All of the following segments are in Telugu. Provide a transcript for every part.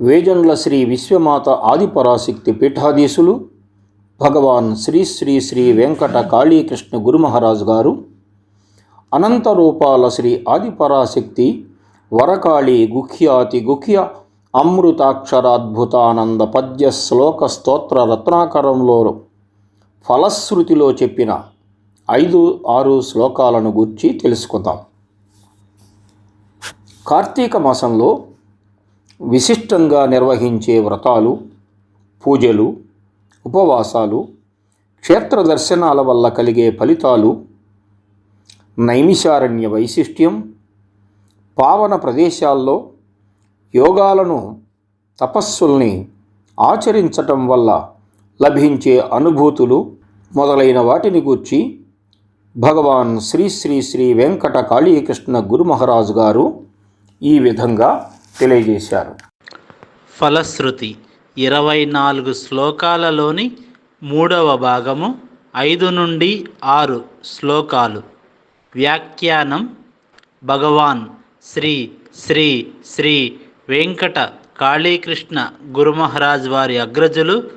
వేజండ్ల శ్రీ విశ్వమాత ఆదిపరాశక్తి పీఠాధీశులు భగవాన్ శ్రీ శ్రీ శ్రీ వెంకట కాళీకృష్ణ గురుమహారాజు గారు అనంత రూపాల శ్రీ ఆదిపరాశక్తి వరకాళి గుఖ్యాతి గుఖ్య అమృతాక్షరాద్భుతానంద పద్య శ్లోక స్తోత్ర రత్నాకరంలో ఫలశ్రుతిలో చెప్పిన ఐదు ఆరు శ్లోకాలను గూర్చి తెలుసుకుందాం. కార్తీక మాసంలో విశిష్టంగా నిర్వహించే వ్రతాలు పూజలు ఉపవాసాలు క్షేత్ర దర్శనాల వల్ల కలిగే ఫలితాలు నైమిషారణ్య వైశిష్ట్యం పావన ప్రదేశాల్లో యోగాలను తపస్సుల్ని ఆచరించటం వల్ల లభించే అనుభూతులు మొదలైన వాటిని గూర్చి భగవాన్ శ్రీ శ్రీ శ్రీ వెంకట కాళీకృష్ణ గురు మహారాజు గారు ఈ విధంగా తెలియజేశారు. ఫలశ్రుతి ఇరవై నాలుగు శ్లోకాలలోని మూడవ భాగము ఐదు నుండి ఆరు శ్లోకాలు. వ్యాఖ్యానం భగవాన్ శ్రీ శ్రీ శ్రీ వెంకట కాళీకృష్ణ గురుమహారాజ్ వారి అగ్రజులు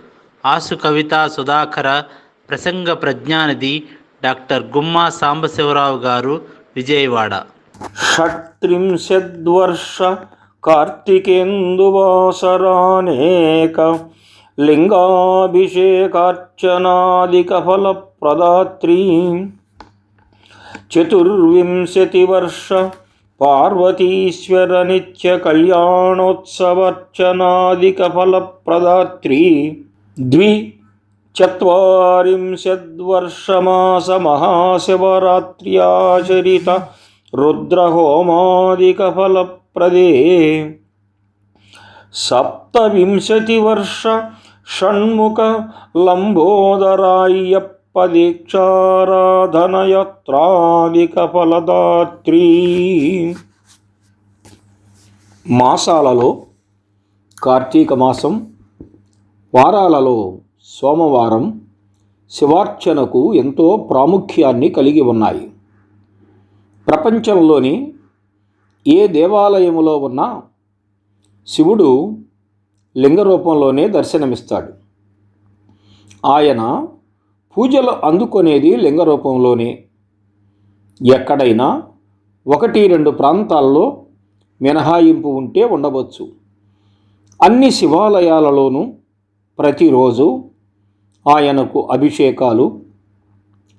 ఆసు కవితా సుధాకర ప్రసంగ ప్రజ్ఞానిధి డాక్టర్ గుమ్మా సాంబశివరావు గారు విజయవాడ. షట్త్రింశద్వర్ష कार्तिकेन्दुवासरानेक लिङ्गाभिषेकार्चनादिकफलप्रदात्री चतुर्विंशतिवर्ष पार्वतीश्वरनित्यकल्याणोत्सवर्चनादिकफलप्रदात्री द्विचत्वारिंशद्वर्षमासमहाशिवरात्र्याचरित रुद्रहोमादिकफलप्रदात्री ప్రదే ఫలప్రదాత్రీ ద్వి సప్తవింశతివర్ష షణ్ముఖ మాసాలలో కార్తీక మాసం వారాలలో సోమవారం శివార్చనకు ఎంతో ప్రాముఖ్యాన్ని కలిగి ఉన్నాయి. ప్రపంచంలోని ఏ దేవాలయములో ఉన్నా శివుడు లింగ రూపంలోనే దర్శనమిస్తాడు. ఆయన పూజలు అందుకునేది లింగ రూపంలోనే ఎక్కడైనా ఒకటి రెండు ప్రాంతాల్లో మినహాయింపు ఉంటే ఉండవచ్చు. అన్ని శివాలయాలలోనూ ప్రతిరోజు ఆయనకు అభిషేకాలు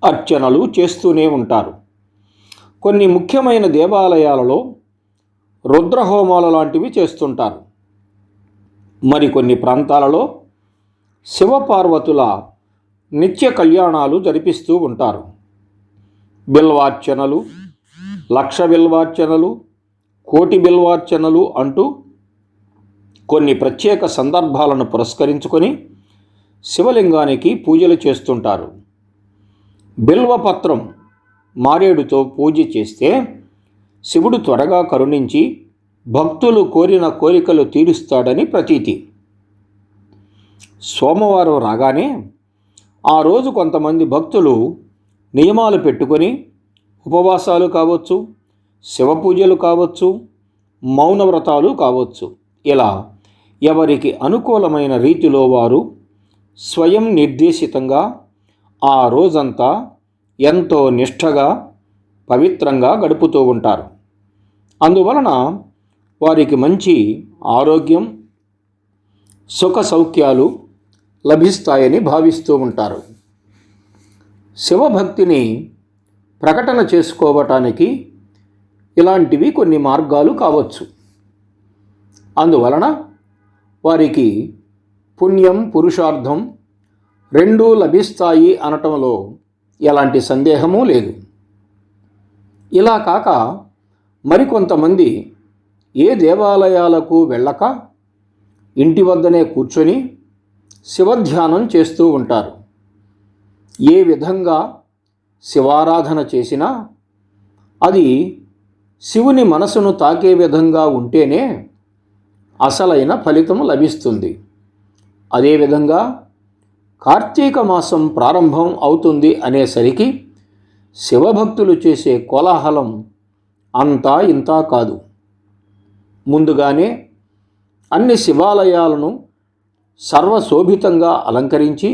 అర్చనలు చేస్తూనే ఉంటారు. కొన్ని ముఖ్యమైన దేవాలయాలలో రుద్రహోమాల లాంటివి చేస్తుంటారు. మరికొన్ని ప్రాంతాలలో శివపార్వతుల నిత్య కళ్యాణాలు జరిపిస్తూ ఉంటారు. బిల్వార్చనలు లక్ష బిల్వార్చనలు కోటి బిల్వార్చనలు అంటూ కొన్ని ప్రత్యేక సందర్భాలను పురస్కరించుకొని శివలింగానికి పూజలు చేస్తుంటారు. బిల్వపత్రం మారేడుతో పూజ చేస్తే శివుడు త్వరగా కరుణించి భక్తులు కోరిన కోరికలు తీరుస్తాడని ప్రతీతి. సోమవారం రాగానే ఆ రోజు కొంతమంది భక్తులు నియమాలు పెట్టుకొని ఉపవాసాలు కావచ్చు శివపూజలు కావచ్చు మౌనవ్రతాలు కావచ్చు. ఇలా ఎవరికి అనుకూలమైన రీతిలో వారు స్వయం నిర్దేశితంగా ఆ రోజంతా ఎంతో నిష్ఠగా పవిత్రంగా గడుపుతూ ఉంటారు. అందువలన వారికి మంచి ఆరోగ్యం సుఖ సౌఖ్యాలు లభిస్తాయని భావిస్తూ ఉంటారు. శివభక్తిని ప్రకటన చేసుకోవటానికి ఇలాంటివి కొన్ని మార్గాలు కావచ్చు. అందువలన వారికి పుణ్యం పురుషార్థం రెండూ లభిస్తాయి అనటంలో ఎలాంటి సందేహమూ లేదు. ఇలా కాక మరికొంతమంది ఏ దేవాలయాలకు వెళ్ళక ఇంటి వద్దనే కూర్చొని శివధ్యానం చేస్తూ ఉంటారు. ఏ విధంగా శివారాధన చేసినా అది శివుని మనసును తాకే విధంగా ఉంటేనే అసలైన ఫలితం లభిస్తుంది. అదేవిధంగా కార్తీక మాసం ప్రారంభం అవుతుంది అనేసరికి శివభక్తులు చేసే కోలాహలం అంతా ఇంతా కాదు. ముందుగానే అన్ని శివాలయాలను సర్వశోభితంగా అలంకరించి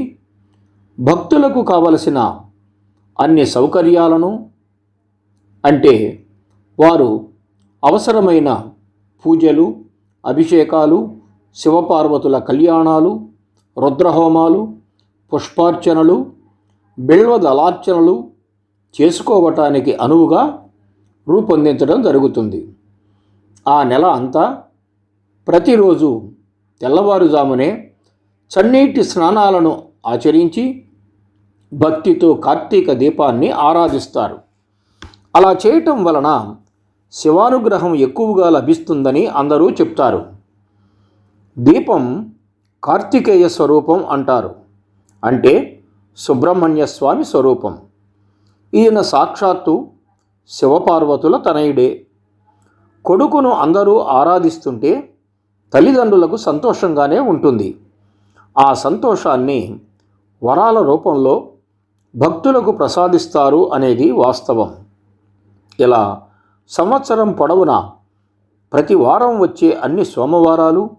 భక్తులకు కావలసిన అన్ని సౌకర్యాలను అంటే వారు అవసరమైన పూజలు అభిషేకాలు శివపార్వతుల కళ్యాణాలు రుద్రహోమాలు పుష్పార్చనలు బిల్వదలార్చనలు చేసుకోవటానికి అనువుగా రూపొందించడం జరుగుతుంది. ఆ నెల అంతా ప్రతిరోజు తెల్లవారుజామునే చన్నీటి స్నానాలను ఆచరించి భక్తితో కార్తీక దీపాన్ని ఆరాధిస్తారు. అలా చేయటం వలన శివానుగ్రహం ఎక్కువగా లభిస్తుందని అందరూ చెప్తారు. దీపం కార్తికేయ స్వరూపం అంటారు. అంటే సుబ్రహ్మణ్య స్వామి స్వరూపం. ఈయన సాక్షాత్తు శివపార్వతుల తనయుడే. కొడుకును అందరూ ఆరాధిస్తుంటే తల్లిదండ్రులకు సంతోషంగానే ఉంటుంది. ఆ సంతోషాన్ని వరాల రూపంలో భక్తులకు ప్రసాదిస్తారు అనేది వాస్తవం. ఇలా సంవత్సరం పొడవునా ప్రతి వారం వచ్చే అన్ని సోమవారాలు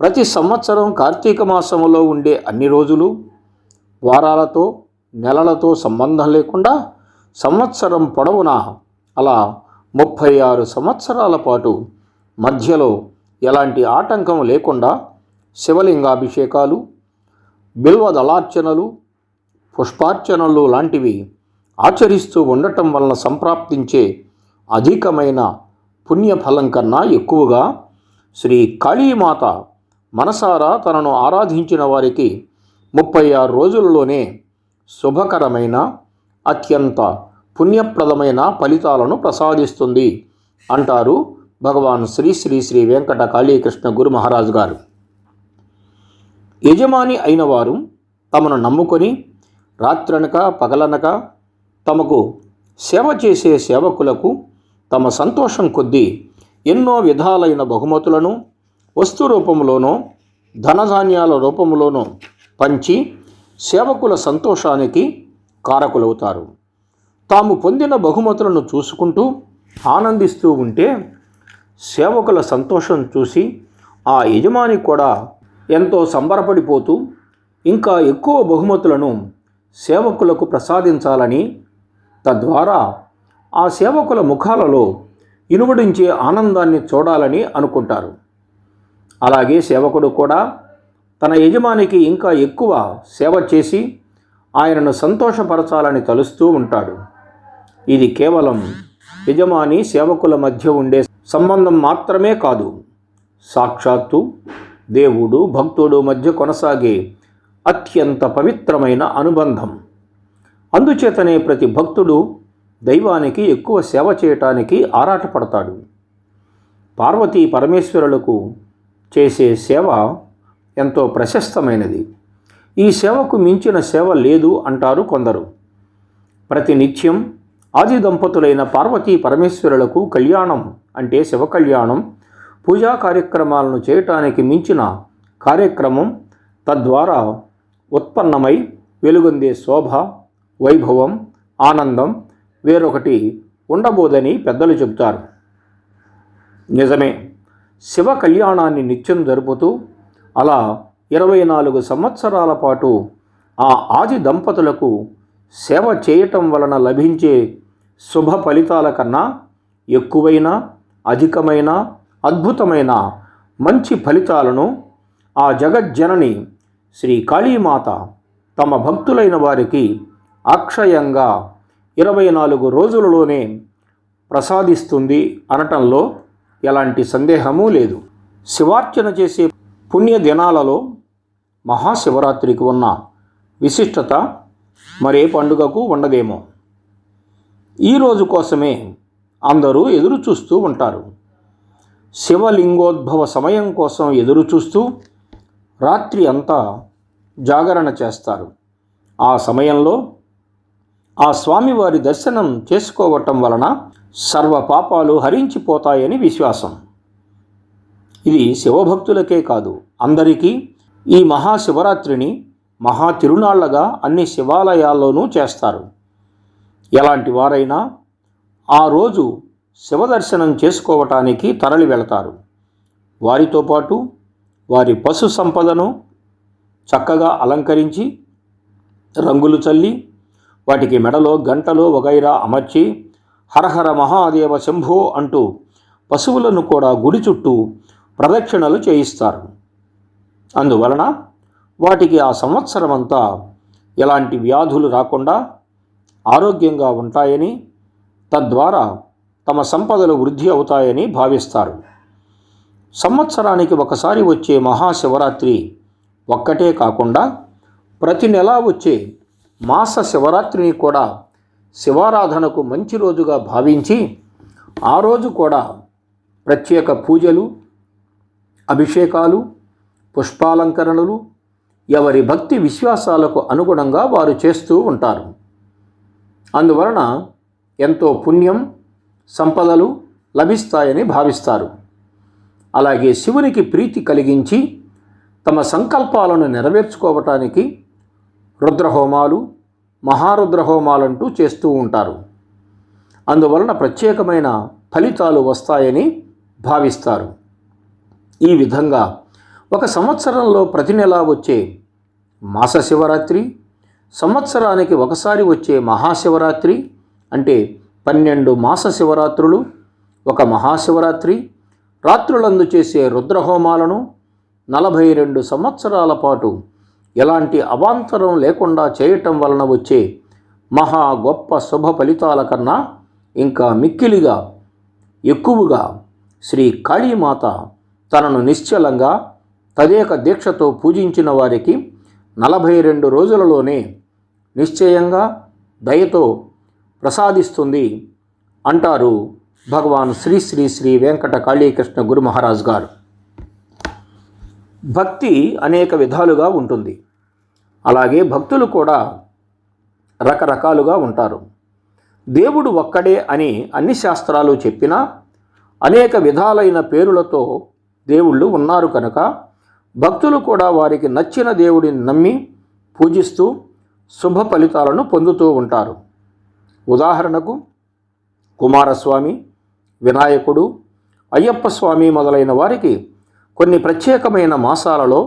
ప్రతి సంవత్సరం కార్తీక మాసంలో ఉండే అన్ని రోజులు వారాలతో నెలలతో సంబంధం లేకుండా సంవత్సరం పొడవునా? అలా ముప్పై ఆరు సంవత్సరాల పాటు మధ్యలో ఎలాంటి ఆటంకం లేకుండా శివలింగాభిషేకాలు బిల్వదళార్చనలు పుష్పార్చనలు లాంటివి ఆచరిస్తూ ఉండటం వలన సంప్రాప్తించే అధికమైన పుణ్యఫలం కన్నా ఎక్కువగా శ్రీ కాళీమాత మనసారా తనను ఆరాధించిన వారికి ముప్పై ఆరు రోజులలోనే శుభకరమైన అత్యంత పుణ్యప్రదమైన ఫలితాలను ప్రసాదిస్తుంది అంటారు భగవాన్ శ్రీ శ్రీ శ్రీ వెంకట కాళీకృష్ణ గురు మహారాజు గారు. యజమాని అయిన వారు తమను నమ్ముకొని రాత్రనక పగలనక తమకు సేవ చేసే సేవకులకు తమ సంతోషం కొద్దీ ఎన్నో విధాలైన బహుమతులను వస్తు రూపంలోనో ధనధాన్యాల రూపంలోనో పంచి సేవకుల సంతోషానికి కారకులవుతారు. తాము పొందిన బహుమతులను చూసుకుంటూ ఆనందిస్తూ ఉంటే సేవకుల సంతోషం చూసి ఆ యజమాని కూడా ఎంతో సంబరపడిపోతూ ఇంకా ఎక్కువ బహుమతులను సేవకులకు ప్రసాదించాలని తద్వారా ఆ సేవకుల ముఖాలలో ఇనువడించే ఆనందాన్ని చూడాలని అనుకుంటారు. అలాగే సేవకుడు కూడా తన యజమానికి ఇంకా ఎక్కువ సేవ చేసి ఆయనను సంతోషపరచాలని తలుస్తూ ఉంటాడు. ఇది కేవలం యజమాని సేవకుల మధ్య ఉండే సంబంధం మాత్రమే కాదు. సాక్షాత్తు దేవుడు భక్తుడు మధ్య కొనసాగే అత్యంత పవిత్రమైన అనుబంధం. అందుచేతనే ప్రతి భక్తుడు దైవానికి ఎక్కువ సేవ చేయటానికి ఆరాటపడతాడు. పార్వతీ పరమేశ్వరులకు చేసే సేవ ఎంతో ప్రశస్తమైనది. ఈ సేవకు మించిన సేవ లేదు అంటారు కొందరు. ప్రతి నిత్యం ఆది దంపతులైన పార్వతీ పరమేశ్వరులకు కళ్యాణం అంటే శివ కళ్యాణం పూజా కార్యక్రమాలను చేయటానికి మించిన కార్యక్రమం తద్వారా ఉత్పన్నమై వెలుగొందే శోభ వైభవం ఆనందం వేరొకటి ఉండబోదని పెద్దలు చెబుతారు. నిజమే శివ కళ్యాణాన్ని నిత్యం జరుపుతూ అలా ఇరవై నాలుగు సంవత్సరాల పాటు ఆ ఆది దంపతులకు సేవ చేయటం వలన లభించే శుభ ఫలితాల కన్నా ఎక్కువైన అధికమైన అద్భుతమైన మంచి ఫలితాలను ఆ జగజ్జనని శ్రీ కాళీమాత తమ భక్తులైన వారికి అక్షయంగా ఇరవై నాలుగు రోజులలోనే ప్రసాదిస్తుంది అనటంలో ఎలాంటి సందేహమూ లేదు. శివార్చన చేసే పుణ్య దినాలలో మహాశివరాత్రికి ఉన్న విశిష్టత మరే పండుగకు ఉండదేమో. ఈ రోజు కోసమే అందరూ ఎదురు చూస్తూ ఉంటారు. శివలింగోద్భవ సమయం కోసం ఎదురు చూస్తూ రాత్రి అంతా జాగరణ చేస్తారు. ఆ సమయంలో ఆ స్వామివారి దర్శనం చేసుకోవటం వలన సర్వ పాపాలు హరించిపోతాయని విశ్వాసం. ఇది శివభక్తులకే కాదు అందరికీ ఈ మహాశివరాత్రిని మహా తిరునాళ్ళగా అన్ని శివాలయాల్లోనూ చేస్తారు. ఎలాంటి వారైనా ఆ రోజు శివదర్శనం చేసుకోవటానికి తరలి వెళతారు. వారితో పాటు వారి పశు సంపదను చక్కగా అలంకరించి రంగులు చల్లి వాటికి మెడలో గంటలో వగైరా అమర్చి హరహర మహాదేవ శంభో అంటూ పశువులను కూడా గుడి చుట్టూ ప్రదక్షిణలు చేయిస్తారు. అందువలన వాటికి ఆ సంవత్సరమంతా ఎలాంటి వ్యాధులు రాకుండా ఆరోగ్యంగా ఉంటాయని తద్వారా తమ సంపదలు వృద్ధి అవుతాయని భావిస్తారు. సంవత్సరానికి ఒకసారి వచ్చే మహాశివరాత్రి ఒక్కటే కాకుండా ప్రతి నెలా వచ్చే మాస శివరాత్రిని కూడా శివారాధనకు మంచి రోజుగా భావించి ఆ రోజు కూడా ప్రత్యేక పూజలు అభిషేకాలు పుష్పాలంకరణలు ఎవరి భక్తి విశ్వాసాలకు అనుగుణంగా వారు చేస్తూ ఉంటారు. అందువలన ఎంతో పుణ్యం సంపదలు లభిస్తాయని భావిస్తారు. అలాగే శివునికి ప్రీతి కలిగించి తమ సంకల్పాలను నెరవేర్చుకోవటానికి రుద్రహోమాలు మహారుద్రహోమాలంటూ చేస్తూ ఉంటారు. అందువలన ప్రత్యేకమైన ఫలితాలు వస్తాయని భావిస్తారు. ఈ విధంగా ఒక సంవత్సరంలో ప్రతి నెలా వచ్చే మాస శివరాత్రి సంవత్సరానికి ఒకసారి వచ్చే మహాశివరాత్రి అంటే పన్నెండు మాస శివరాత్రులు ఒక మహాశివరాత్రి రాత్రులందు చేసే రుద్రహోమాలను నలభై రెండు సంవత్సరాల పాటు ఎలాంటి అవాంతరం లేకుండా చేయటం వలన వచ్చే మహా గొప్ప శుభ ఫలితాల కన్నా ఇంకా మిక్కిలిగా ఎక్కువగా శ్రీ కాళీమాత తనను నిశ్చలంగా తదేక దీక్షతో పూజించిన వారికి నలభై రెండు రోజులలోనే నిశ్చయంగా దయతో ప్రసాదిస్తుంది అంటారు భగవాన్ శ్రీ శ్రీ శ్రీ వెంకట కాళీకృష్ణ గురు మహారాజ్ గారు. భక్తి అనేక విధాలుగా ఉంటుంది. అలాగే భక్తులు కూడా రకరకాలుగా ఉంటారు. దేవుడు ఒక్కడే అని అన్ని శాస్త్రాలు చెప్పినా అనేక విధాలైన పేరులతో దేవుళ్ళు ఉన్నారు కనుక భక్తులు కూడా వారికి నచ్చిన దేవుడిని నమ్మి పూజిస్తూ శుభ ఫలితాలను పొందుతూ ఉంటారు. ఉదాహరణకు కుమారస్వామి వినాయకుడు అయ్యప్ప స్వామి మొదలైన వారికి కొన్ని ప్రత్యేకమైన మాసాలలో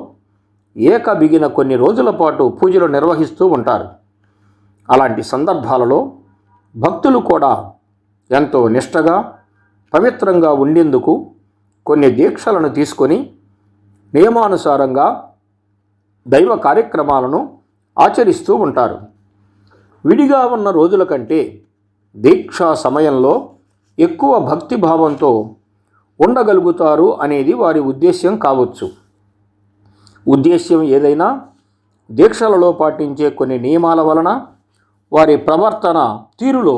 ఏక బిగిన కొన్ని రోజుల పాటు పూజలు నిర్వహిస్తూ ఉంటారు. అలాంటి సందర్భాలలో భక్తులు కూడా ఎంతో నిష్టగా పవిత్రంగా ఉండేందుకు కొన్ని దీక్షలను తీసుకొని నియమానుసారంగా దైవ కార్యక్రమాలను ఆచరిస్తూ ఉంటారు. విడిగా ఉన్న రోజుల కంటే దీక్షా సమయంలో ఎక్కువ భక్తి భావంతో ఉండగలుగుతారు అనేది వారి ఉద్దేశ్యం కావచ్చు. ఉద్దేశ్యం ఏదైనా దీక్షలలో పాటించే కొన్ని నియమాల వలన వారి ప్రవర్తన తీరులో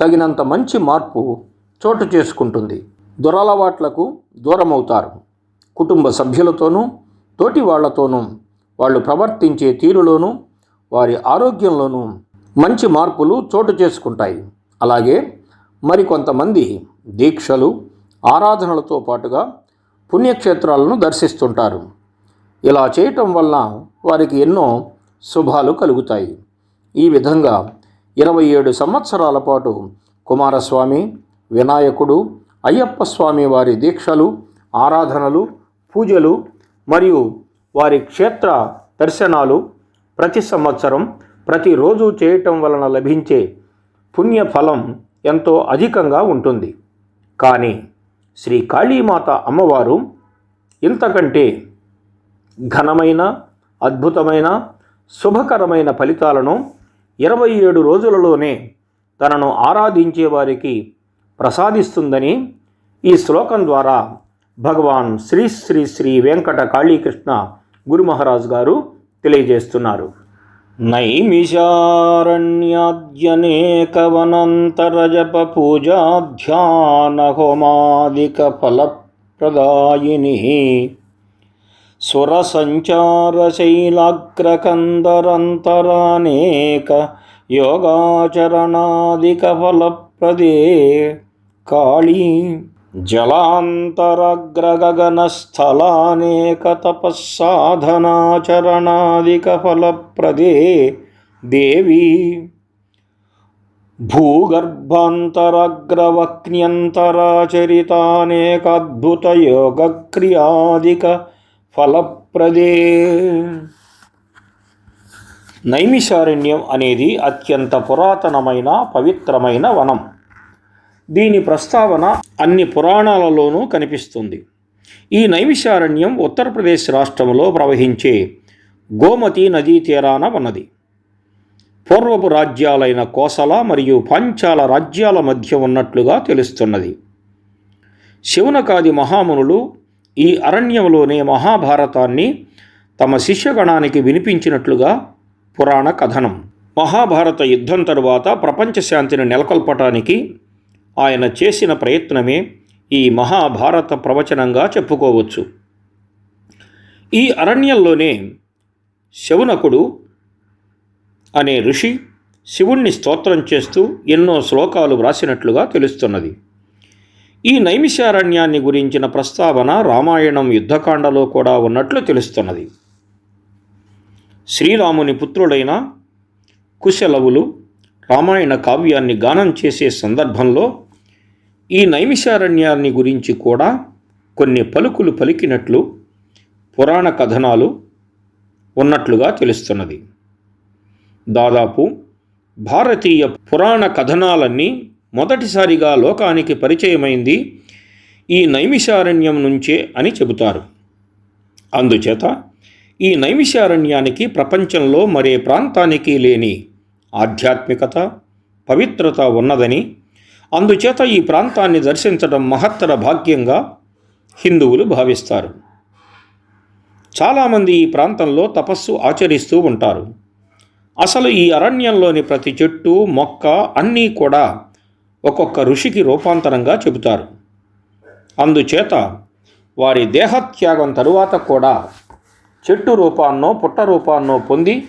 తగినంత మంచి మార్పు చోటు చేసుకుంటుంది. దురలవాట్లకు దూరమవుతారు. కుటుంబ సభ్యులతోనూ తోటి వాళ్ళతోనూ వాళ్ళు ప్రవర్తించే తీరులోనూ వారి ఆరోగ్యంలోనూ మంచి మార్పులు చోటు చేసుకుంటాయి. అలాగే మరికొంతమంది దీక్షలు ఆరాధనలతో పాటుగా పుణ్యక్షేత్రాలను దర్శిస్తుంటారు. ఇలా చేయటం వలన వారికి ఎన్నో శుభాలు కలుగుతాయి. ఈ విధంగా ఇరవై ఏడు సంవత్సరాల పాటు కుమారస్వామి వినాయకుడు అయ్యప్ప స్వామి వారి దీక్షలు ఆరాధనలు పూజలు మరియు వారి క్షేత్ర దర్శనాలు ప్రతి సంవత్సరం ప్రతిరోజు చేయటం వలన లభించే పుణ్యఫలం ఎంతో అధికంగా ఉంటుంది. కానీ శ్రీ కాళీమాత అమ్మవారు ఇంతకంటే ఘనమైన అద్భుతమైన శుభకరమైన ఫలితాలను ఇరవై ఏడు రోజులలోనే తనను ఆరాధించే వారికి ప్రసాదిస్తుందని ఈ శ్లోకం ద్వారా భగవాన్ శ్రీ శ్రీ శ్రీ వెంకట కాళీకృష్ణ గురు మహారాజ్ గారు తెలియజేస్తున్నారు. నైమిషారణ్యాద్యనేకవనంతరజప పూజా ధ్యాన హోమాదిక ఫలప్రదాయిని సురసంచారశైలాగ్రకందరంతరానేక యోగాచరణాదిక ఫలప్రదే కాళీ జలాంతరగ్రగగనస్థలానేక తపస్సాధనాచరణాదిక ఫలప్రదే దేవి ఫలప్రదే నైమిషారణ్యం అనేది అత్యంత పురాతనమైన పవిత్రమైన వనం. దీని ప్రస్తావన అన్ని పురాణాలలోనూ కనిపిస్తుంది. ఈ నైమిషారణ్యం ఉత్తరప్రదేశ్ రాష్ట్రంలో ప్రవహించే గోమతి నదీ తీరాన ఉన్నది. పూర్వపు రాజ్యాలైన కోసల మరియు పాంచాల రాజ్యాల మధ్య ఉన్నట్లుగా తెలుస్తున్నది. శివునకాది మహామునులు ఈ అరణ్యంలోనే మహాభారతాన్ని తమ శిష్యగణానికి వినిపించినట్లుగా పురాణ కథనం. మహాభారత యుద్ధం తరువాత ప్రపంచ శాంతిని నెలకొల్పటానికి ఆయన చేసిన ప్రయత్నమే ఈ మహాభారత ప్రవచనంగా చెప్పుకోవచ్చు. ఈ అరణ్యంలోనే శవునకుడు అనే ఋషి శివుణ్ణి స్తోత్రం చేస్తూ ఎన్నో శ్లోకాలు వ్రాసినట్లుగా తెలుస్తున్నది. ఈ నైమిషారణ్యాన్ని గురించిన ప్రస్తావన రామాయణం యుద్ధకాండలో కూడా ఉన్నట్లు తెలుస్తున్నది. శ్రీరాముని పుత్రుడైన కుశలవులు రామాయణ కావ్యాన్ని గానం చేసే సందర్భంలో ఈ నైమిషారణ్యాన్ని గురించి కూడా కొన్ని పలుకులు పలికినట్లు పురాణ కథనాలు ఉన్నట్లుగా తెలుస్తున్నది. దాదాపు భారతీయ పురాణ కథనాలన్నీ మొదటిసారిగా లోకానికి పరిచయమైంది ఈ నైమిషారణ్యం నుంచే అని చెబుతారు. అందుచేత ఈ నైమిషారణ్యానికి ప్రపంచంలో మరే ప్రాంతానికి లేని ఆధ్యాత్మికత పవిత్రత ఉన్నదని అందుచేత ఈ ప్రాంతాన్ని దర్శించడం మహత్తర భాగ్యంగా హిందువులు భావిస్తారు. చాలామంది ఈ ప్రాంతంలో తపస్సు ఆచరిస్తూ ఉంటారు. అసలు ఈ అరణ్యంలోని ప్రతి చెట్టు మొక్క అన్నీ కూడా ఒక్కొక్క ఋషికి రూపాంతరంగా చెబుతారు. అందుచేత వారి దేహత్యాగం తరువాత కూడా చెట్టు రూపాన్నో పుట్ట రూపాన్నో పొంది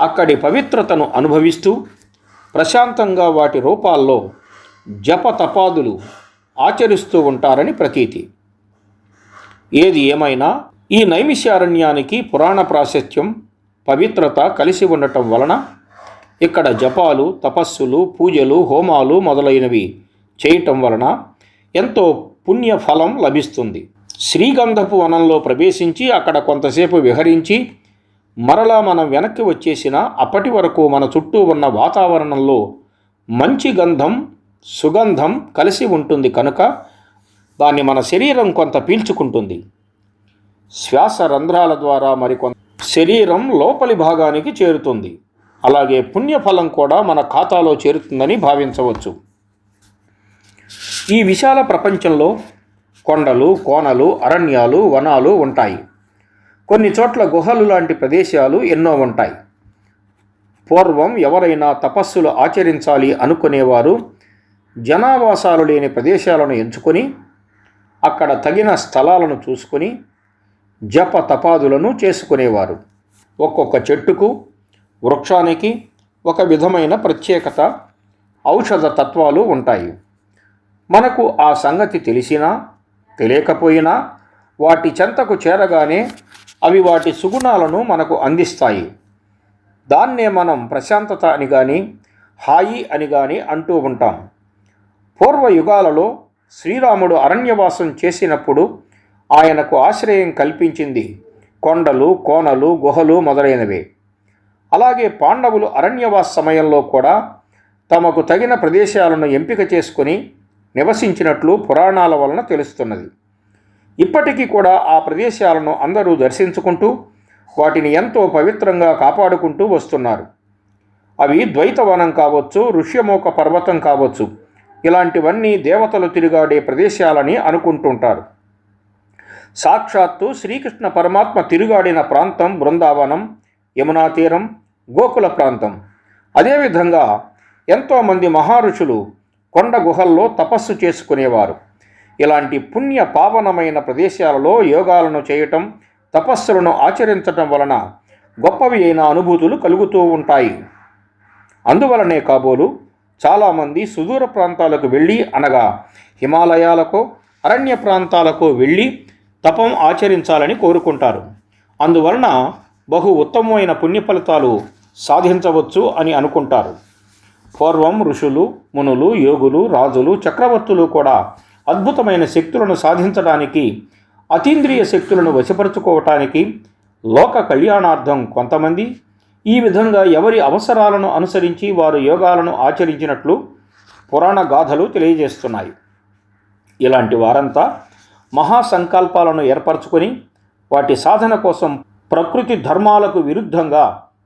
అక్కడి పవిత్రతను అనుభవిస్తూ ప్రశాంతంగా వాటి రూపాల్లో జప తపాదులు ఆచరిస్తూ ఉంటారని ప్రతీతి. ఏది ఏమైనా ఈ నైమిష్యారణ్యానికి పురాణ ప్రాశస్త్యం పవిత్రత కలిసి ఉండటం వలన ఇక్కడ జపాలు తపస్సులు పూజలు హోమాలు మొదలైనవి చేయటం వలన ఎంతో పుణ్య ఫలం లభిస్తుంది. శ్రీగంధపు వనంలో ప్రవేశించి అక్కడ కొంతసేపు విహరించి మరలా మనం వెనక్కి వచ్చేసిన అప్పటి వరకు మన చుట్టూ ఉన్న వాతావరణంలో మంచి గంధం సుగంధం కలిసి ఉంటుంది కనుక దాన్ని మన శరీరం కొంత పీల్చుకుంటుంది. శ్వాస రంధ్రాల ద్వారా మరికొంత శరీరం లోపలి భాగానికి చేరుతుంది. అలాగే పుణ్యఫలం కూడా మన ఖాతాలో చేరుతుందని భావించవచ్చు. ఈ విశాల ప్రపంచంలో కొండలు కోనలు అరణ్యాలు వనాలు ఉంటాయి. కొన్ని చోట్ల గుహలు లాంటి ప్రదేశాలు ఎన్నో ఉంటాయి. పూర్వం ఎవరైనా తపస్సులు ఆచరించాలి అనుకునేవారు జనావాసాలు లేని ప్రదేశాలను ఎంచుకొని అక్కడ తగిన స్థలాలను చూసుకొని జప తపాదులను చేసుకునేవారు. ఒక్కొక్క చెట్టుకు వృక్షానికి ఒక విధమైన ప్రత్యేకత ఔషధ తత్వాలు ఉంటాయి. మనకు ఆ సంగతి తెలిసినా తెలియకపోయినా వాటి చెంతకు చేరగానే అవి వాటి సుగుణాలను మనకు అందిస్తాయి. దాన్నే మనం ప్రశాంతత అని కానీ హాయి అని కానీ అంటూ ఉంటాం. పూర్వ యుగాలలో శ్రీరాముడు అరణ్యవాసం చేసినప్పుడు ఆయనకు ఆశ్రయం కల్పించింది. కొండలు కోనలు గుహలు మొదలైనవి. అలాగే పాండవులు అరణ్యవాస సమయంలో కూడా తమకు తగిన ప్రదేశాలను ఎంపిక చేసుకొని నివసించినట్లు పురాణాల వలన తెలుస్తున్నది. ఇప్పటికీ కూడా ఆ ప్రదేశాలను అందరూ దర్శించుకుంటూ వాటిని ఎంతో పవిత్రంగా కాపాడుకుంటూ వస్తున్నారు. అవి ద్వైతవనం కావచ్చు ఋష్యమోక పర్వతం కావచ్చు. ఇలాంటివన్నీ దేవతలు తిరుగాడే ప్రదేశాలని అనుకుంటుంటారు. సాక్షాత్తు శ్రీకృష్ణ పరమాత్మ తిరుగాడిన ప్రాంతం బృందావనం యమునా తీరం గోకుల ప్రాంతం. అదేవిధంగా ఎంతోమంది మహారుషులు కొండ గుహల్లో తపస్సు చేసుకునేవారు. ఇలాంటి పుణ్య పావనమైన ప్రదేశాలలో యోగాలను చేయటం తపస్సులను ఆచరించటం వలన గొప్పవి అయిన అనుభూతులు కలుగుతూ ఉంటాయి. అందువలనే కాబోలు చాలామంది సుదూర ప్రాంతాలకు వెళ్ళి అనగా హిమాలయాలకు అరణ్య ప్రాంతాలకు వెళ్ళి తపం ఆచరించాలని కోరుకుంటారు. అందువలన బహు ఉత్తమమైన పుణ్య ఫలితాలు సాధించవచ్చు అని అనుకుంటారు. పూర్వం ఋషులు మునులు యోగులు రాజులు చక్రవర్తులు కూడా అద్భుతమైన శక్తులను సాధించడానికి అతీంద్రియ శక్తులను వశపరుచుకోవటానికి లోక కళ్యాణార్థం కొంతమంది ఈ విధంగా ఎవరి అవసరాలను అనుసరించి వారు యోగాలను ఆచరించినట్లు పురాణ గాథలు తెలియజేస్తున్నాయి. ఇలాంటి వారంతా మహాసంకల్పాలను ఏర్పరచుకొని వాటి సాధన కోసం ప్రకృతి ధర్మాలకు విరుద్ధంగా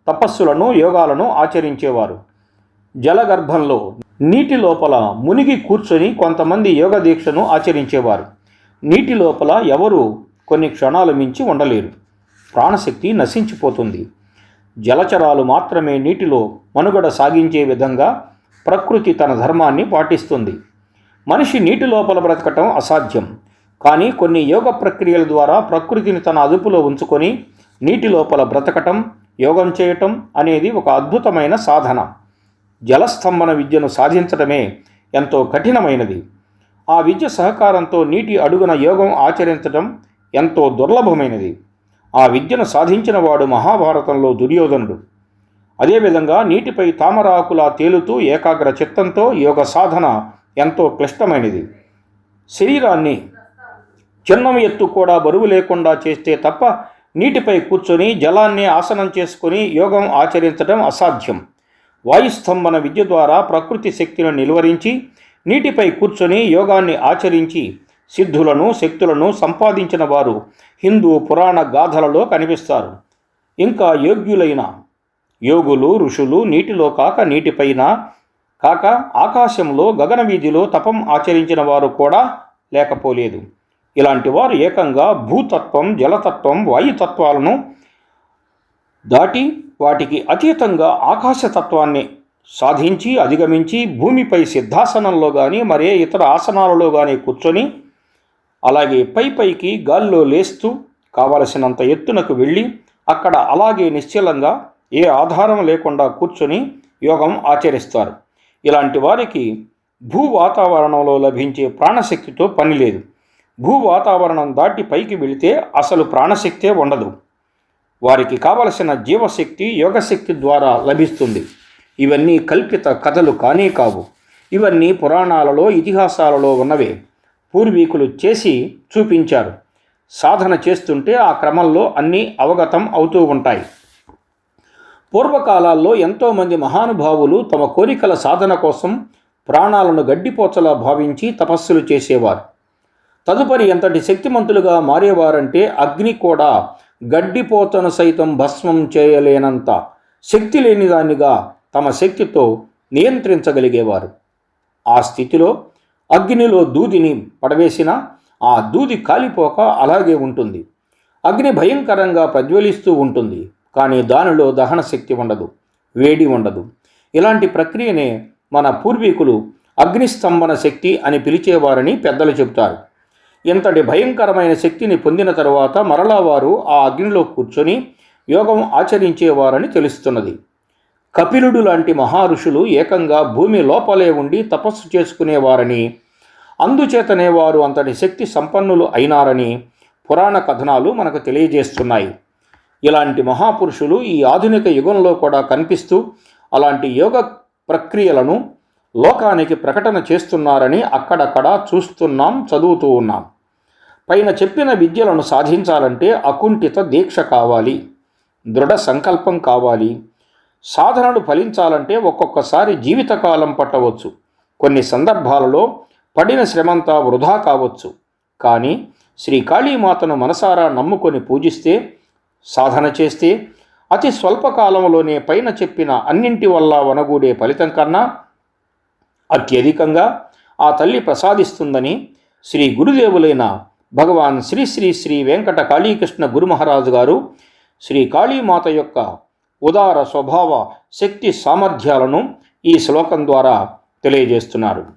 తపస్సులను యోగాలను ఆచరించేవారు. జలగర్భంలో నీటి లోపల మునిగి కూర్చొని కొంతమంది యోగ దీక్షను ఆచరించేవారు. నీటి లోపల ఎవరు కొన్ని క్షణాలు మించి ఉండలేరు. ప్రాణశక్తి నశించిపోతుంది. జలచరాలు మాత్రమే నీటిలో మనుగడ సాగించే విధంగా ప్రకృతి తన ధర్మాన్ని పాటిస్తుంది. మనిషి నీటి లోపల బ్రతకటం అసాధ్యం. కానీ కొన్ని యోగ ప్రక్రియల ద్వారా ప్రకృతిని తన అదుపులో ఉంచుకొని నీటి లోపల బ్రతకటం యోగం చేయటం అనేది ఒక అద్భుతమైన సాధన. జలస్తంభన విద్యను సాధించటమే ఎంతో కఠినమైనది. ఆ విద్య సహకారంతో నీటి అడుగున యోగం ఆచరించడం ఎంతో దుర్లభమైనది. ఆ విద్యను సాధించిన వాడు మహాభారతంలో దుర్యోధనుడు. అదేవిధంగా నీటిపై తామరాకులా తేలుతూ ఏకాగ్ర చిత్తంతో యోగ సాధన ఎంతో క్లిష్టమైనది. శరీరాన్ని చిన్నం ఎత్తు కూడా బరువు లేకుండా చేస్తే తప్ప నీటిపై కూర్చొని జలాన్ని ఆసనం చేసుకుని యోగం ఆచరించడం అసాధ్యం. వాయుస్తంభన విద్య ద్వారా ప్రకృతి శక్తిని నిలువరించి నీటిపై కూర్చొని యోగాన్ని ఆచరించి సిద్ధులను శక్తులను సంపాదించిన వారు హిందూ పురాణ గాథలలో కనిపిస్తారు. ఇంకా యోగ్యులైన యోగులు ఋషులు నీటిలో కాక నీటిపైన కాక ఆకాశంలో గగన వీధిలో తపం ఆచరించిన వారు కూడా లేకపోలేదు. ఇలాంటి వారు ఏకంగా భూతత్వం జలతత్వం వాయుతత్వాలను దాటి వాటికి అతీతంగా ఆకాశతత్వాన్ని సాధించి అధిగమించి భూమిపై సిద్ధాసనంలో కానీ మరే ఇతర ఆసనాలలో కానీ కూర్చొని అలాగే పై పైకి గాల్లో లేస్తూ కావలసినంత ఎత్తునకు వెళ్ళి అక్కడ అలాగే నిశ్చలంగా ఏ ఆధారం లేకుండా కూర్చొని యోగం ఆచరిస్తారు. ఇలాంటి వారికి భూ వాతావరణంలో లభించే ప్రాణశక్తితో పని లేదు. భూ వాతావరణం దాటి పైకి వెళితే అసలు ప్రాణశక్తే ఉండదు. వారికి కావలసిన జీవశక్తి యోగశక్తి ద్వారా లభిస్తుంది. ఇవన్నీ కల్పిత కథలు కానే కావు. ఇవన్నీ పురాణాలలో ఇతిహాసాలలో ఉన్నవే. పూర్వీకులు చేసి చూపించారు. సాధన చేస్తుంటే ఆ క్రమంలో అన్నీ అవగతం అవుతూ ఉంటాయి. పూర్వకాలాల్లో ఎంతోమంది మహానుభావులు తమ కోరికల సాధన కోసం ప్రాణాలను గడ్డిపోచలా భావించి తపస్సులు చేసేవారు. తదుపరి ఎంతటి శక్తిమంతులుగా మారేవారంటే అగ్ని కూడా గడ్డిపోతను సైతం భస్మం చేయలేనంత శక్తి లేనిదాన్నిగా తమ శక్తితో నియంత్రించగలిగేవారు. ఆ స్థితిలో అగ్నిలో దూదిని పడవేసినా ఆ దూది కాలిపోక అలాగే ఉంటుంది. అగ్ని భయంకరంగా ప్రజ్వలిస్తూ ఉంటుంది. కానీ దానిలో దహన శక్తి ఉండదు వేడి ఉండదు. ఇలాంటి ప్రక్రియనే మన పూర్వీకులు అగ్నిస్తంభన శక్తి అని పిలిచేవారని పెద్దలు చెబుతారు. ఇంతటి భయంకరమైన శక్తిని పొందిన తరువాత మరలా వారు ఆ అగ్నిలో కూర్చొని యోగం ఆచరించేవారని తెలుస్తున్నది. కపిలుడు లాంటి మహారుషులు ఏకంగా భూమి లోపలే ఉండి తపస్సు చేసుకునేవారని అందుచేతనే వారు అంతటి శక్తి సంపన్నులు అయినారని పురాణ కథనాలు మనకు తెలియజేస్తున్నాయి. ఇలాంటి మహాపురుషులు ఈ ఆధునిక యుగంలో కూడా కనిపిస్తూ అలాంటి యోగ ప్రక్రియలను లోకానికి ప్రకటన చేస్తున్నారని అక్కడక్కడ చూస్తున్నాం చదువుతూ ఉన్నాం. పైన చెప్పిన విద్యలను సాధించాలంటే అకుంఠిత దీక్ష కావాలి దృఢ సంకల్పం కావాలి సాధనలు ఫలించాలంటే ఒక్కొక్కసారి జీవితకాలం పట్టవచ్చు. కొన్ని సందర్భాలలో పడిన శ్రమంతా వృధా కావచ్చు. కానీ శ్రీ కాళీమాతను మనసారా నమ్ముకొని పూజిస్తే సాధన చేస్తే అతి స్వల్పకాలంలోనే పైన చెప్పిన అన్నింటి వల్ల వనగూడే ఫలితం కన్నా అత్యధికంగా ఆ తల్లి ప్రసాదిస్తుందని శ్రీ గురుదేవులైన భగవాన్ శ్రీ శ్రీ శ్రీ వెంకట కాళీకృష్ణ గురు మహారాజు గారు శ్రీ కాళీమాత యొక్క ఉదార స్వభావ శక్తి సామర్థ్యాలను ఈ శ్లోకం ద్వారా తెలియజేస్తున్నారు.